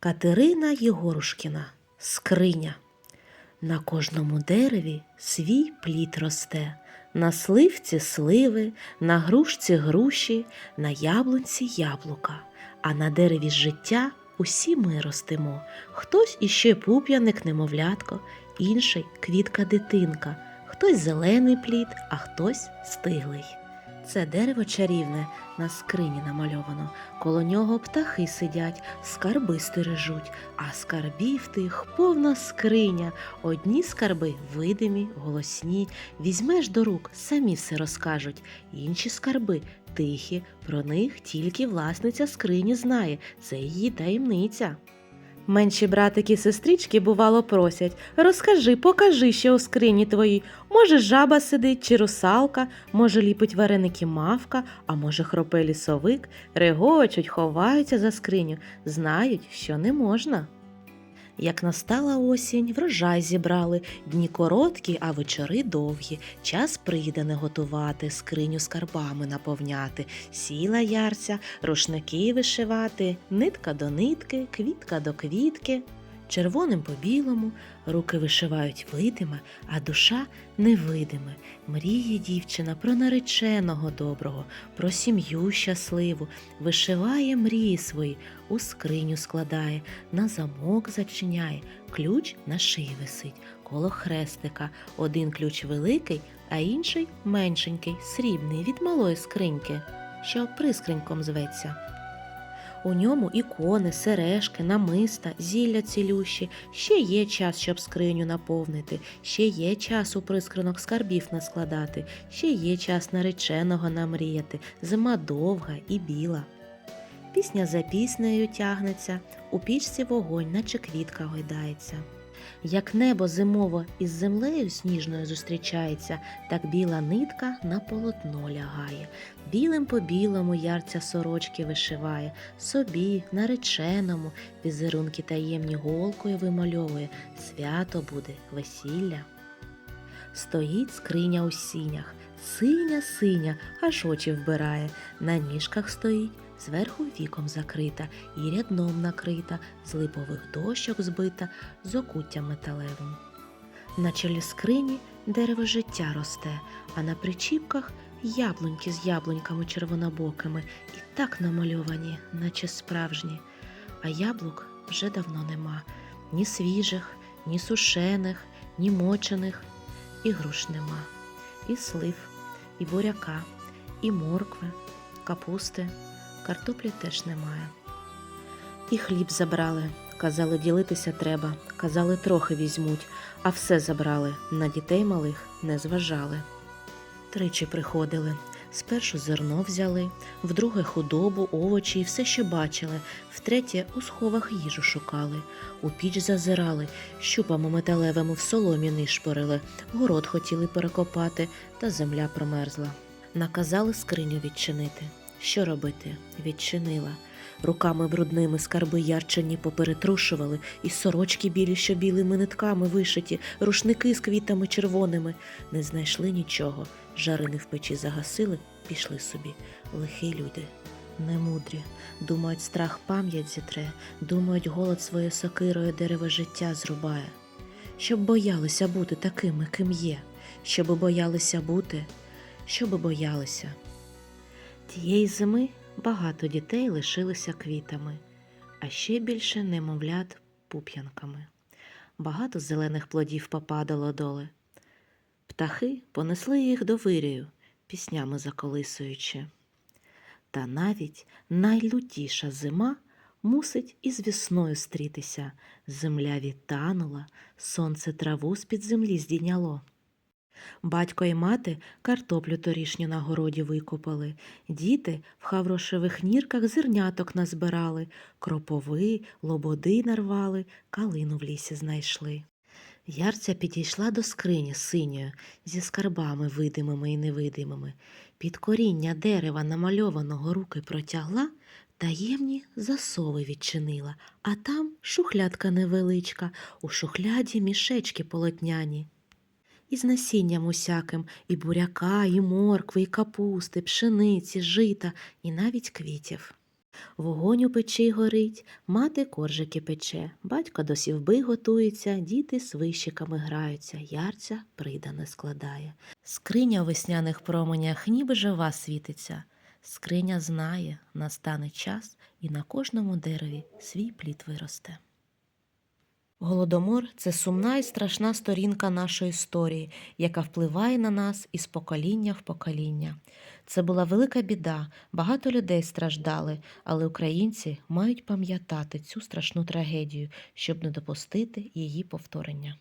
Катерина Єгорушкіна Скриня. На кожному дереві свій плід росте, на сливці сливи, на грушці груші, на яблунці яблука, а на дереві життя усі ми ростемо. Хтось іще пуп'яник немовлятко, інший квітка дитинка, хтось зелений плід, а хтось стиглий. Це дерево чарівне на скрині намальовано. Коло нього птахи сидять, скарби стережуть, а скарбів тих повна скриня. Одні скарби видимі, голосні. Візьмеш до рук, самі все розкажуть. Інші скарби тихі, про них тільки власниця скрині знає. Це її таємниця. Менші братики і сестрички бувало просять розкажи, покажи, що у скрині твоїй. Може, жаба сидить чи русалка, може, ліпить вареники мавка, а може, хропе лісовик, регочуть, ховаються за скриню, знають, що не можна. Як настала осінь, врожай зібрали, дні короткі, а вечори довгі. Час прийде не готувати, скриню скарбами наповняти, сіла ярця, рушники вишивати, нитка до нитки, квітка до квітки. Червоним по білому руки вишивають видиме, а душа невидиме. Мріє дівчина про нареченого доброго, про сім'ю щасливу, вишиває мрії свої, у скриню складає, на замок зачиняє, ключ на шиї висить, коло хрестика. Один ключ великий, а інший меншенький, срібний від малої скриньки, що прискриньком зветься. У ньому ікони, сережки, намиста, зілля цілющі. Ще є час, щоб скриню наповнити, ще є час у прискринок скарбів наскладати, ще є час нареченого намріяти, зима довга і біла. Пісня за піснею тягнеться, у пічці вогонь, наче квітка гойдається. Як небо зимово із землею сніжною зустрічається, так біла нитка на полотно лягає. Білим по білому ярця сорочки вишиває, собі, нареченому, візерунки таємні голкою вимальовує, свято буде, весілля. Стоїть скриня у сінях, синя синя, аж очі вбирає. На ніжках стоїть, зверху віком закрита, і рядном накрита, з липових дощок збита, з окуттям металевим. На чолі скрині дерево життя росте, а на причіпках яблуньки з яблуньками червонобокими і так намальовані, наче справжні. А яблук вже давно нема ні свіжих, ні сушених, ні мочених, і груш нема, і слив, і буряка, і моркви, капусти, картоплі теж немає. І хліб забрали. Казали, ділитися треба, казали, трохи візьмуть, а все забрали, на дітей малих не зважали. Тричі приходили. Спершу зерно взяли, вдруге худобу, овочі і все, що бачили, втретє у сховах їжу шукали, у піч зазирали, щупами металевими в соломі нишпорили, город хотіли перекопати, та земля промерзла. Наказали скриню відчинити. Що робити? Відчинила. Руками брудними скарби ярчені поперетрушували, і сорочки білі, що білими нитками вишиті, рушники з квітами червоними. Не знайшли нічого. Жарини в печі загасили, пішли собі. Лихі люди, немудрі. Думають, страх пам'ять зітре, думають, голод своєю сокирою дерево життя зрубає. Щоб боялися бути такими, ким є, щоб боялися бути, щоб боялися. Тієї зими багато дітей лишилися квітами, а ще більше немовлят пуп'янками. Багато зелених плодів попадало доли. Птахи понесли їх до вирію, піснями заколисуючи. Та навіть найлютіша зима мусить із весною стрітися. Земля відтанула, сонце траву з-під землі здійняло. Батько і мати картоплю торішню на городі викопали, діти в хаврошевих нірках зерняток назбирали, кропови, лободи нарвали, калину в лісі знайшли. Ярця підійшла до скрині синьою, зі скарбами видимими і невидимими. Під коріння дерева намальованого руки протягла, таємні засови відчинила, а там шухлядка невеличка, у шухляді мішечки полотняні із насінням усяким, і буряка, і моркви, і капусти, пшениці, жита, і навіть квітів. Вогонь у печі горить, мати коржики пече, батько до сівби готується, діти з вищиками граються, ярця придане складає. Скриня у весняних променях ніби жива світиться. Скриня знає, настане час, і на кожному дереві свій плід виросте. Голодомор це сумна і страшна сторінка нашої історії, яка впливає на нас із покоління в покоління. Це була велика біда, багато людей страждали, але українці мають пам'ятати цю страшну трагедію, щоб не допустити її повторення.